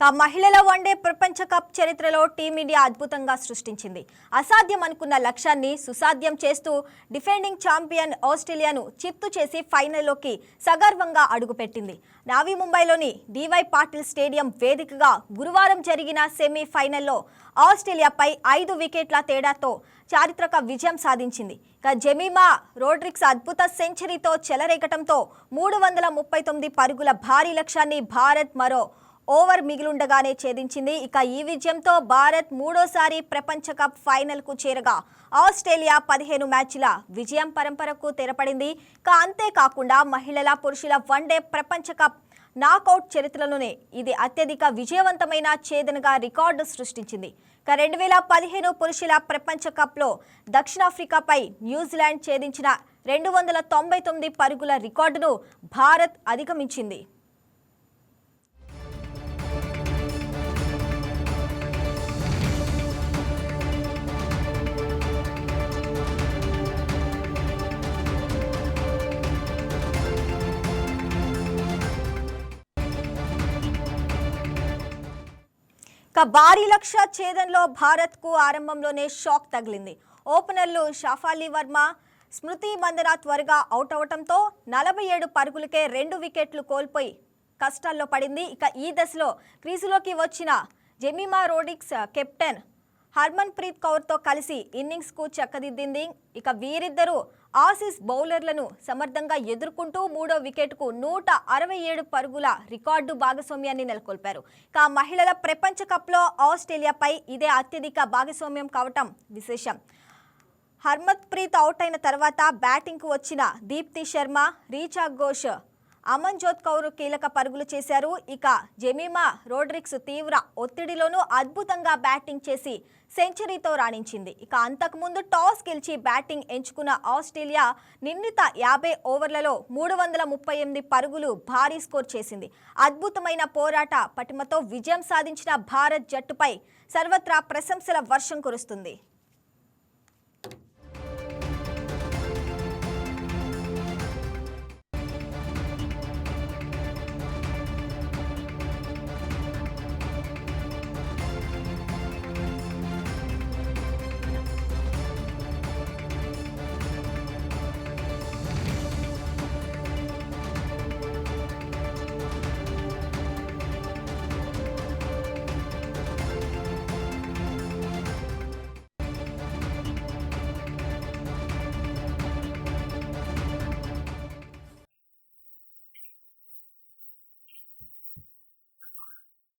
కా మహిళల వన్డే ప్రపంచ కప్ చరిత్రలో టీమిండియా అద్భుతంగా సృష్టించింది. అసాధ్యం అనుకున్న లక్ష్యాన్ని సుసాధ్యం చేస్తూ డిఫెండింగ్ ఛాంపియన్ ఆస్ట్రేలియాను చిత్తు చేసి ఫైనల్లోకి సగర్వంగా అడుగుపెట్టింది. నావీ ముంబైలోని డివై పాటిల్ స్టేడియం వేదికగా గురువారం జరిగిన సెమీఫైనల్లో ఆస్ట్రేలియాపై ఐదు వికెట్ల తేడాతో చారిత్రక విజయం సాధించింది. ఇక జెమీమా రోడ్రిక్స్ అద్భుత సెంచరీతో చెలరేగటంతో మూడు వందల ముప్పై తొమ్మిది పరుగుల భారీ లక్ష్యాన్ని భారత్ మరో ఓవర్ మిగిలుండగానే ఛేదించింది. ఇక ఈ విజయంతో భారత్ మూడోసారి ప్రపంచ కప్ ఫైనల్కు చేరగా ఆస్ట్రేలియా పదిహేను మ్యాచ్ల విజయం పరంపరకు తెరపడింది. ఇక అంతేకాకుండా మహిళల పురుషుల వన్డే ప్రపంచ కప్ నాకౌట్ చరిత్రలోనే ఇది అత్యధిక విజయవంతమైన ఛేదనగా రికార్డు సృష్టించింది. ఇక రెండు వేల పదిహేను పురుషుల ప్రపంచ కప్లో దక్షిణాఫ్రికాపై న్యూజిలాండ్ ఛేదించిన రెండు వందల తొంభై తొమ్మిది పరుగుల రికార్డును భారత్ అధిగమించింది. భారీ లక్ష్య ఛేదంలో భారత్కు ఆరంభంలోనే షాక్ తగిలింది. ఓపెనర్లు షాఫాలి వర్మ స్మృతి మందన త్వరగా అవుట్ అవటంతో నలభై ఏడు పరుగులకే రెండు వికెట్లు కోల్పోయి కష్టాల్లో పడింది. ఇక ఈ దశలో క్రీజులోకి వచ్చిన జెమిమా రోడిక్స్ కెప్టెన్ హర్మన్ ప్రీత్ కౌర్తో కలిసి ఇన్నింగ్స్కు చక్కదిద్దింది. ఇక వీరిద్దరూ ఆసీస్ బౌలర్లను సమర్థంగా ఎదుర్కొంటూ మూడో వికెట్కు నూట అరవై ఏడు పరుగుల రికార్డు భాగస్వామ్యాన్ని నెలకొల్పారు. ఇక మహిళల ప్రపంచ కప్లో ఆస్ట్రేలియాపై ఇదే అత్యధిక భాగస్వామ్యం కావటం విశేషం. హర్మత్ ప్రీత్ అవుట్ అయిన తర్వాత బ్యాటింగ్కు వచ్చిన దీప్తి శర్మ రీచా ఘోష్ అమన్జోత్ కౌర్ కీలక పరుగులు చేశారు. ఇక జెమీమా రోడ్రిక్స్ తీవ్ర ఒత్తిడిలోనూ అద్భుతంగా బ్యాటింగ్ చేసి సెంచరీతో రాణించింది. ఇక అంతకుముందు టాస్ గెలిచి బ్యాటింగ్ ఎంచుకున్న ఆస్ట్రేలియా నిర్ణీత యాభై ఓవర్లలో మూడు వందల ముప్పై ఎనిమిది పరుగులు భారీ స్కోర్ చేసింది. అద్భుతమైన పోరాట పటిమతో విజయం సాధించిన భారత్ జట్టుపై సర్వత్రా ప్రశంసల వర్షం కురుస్తుంది.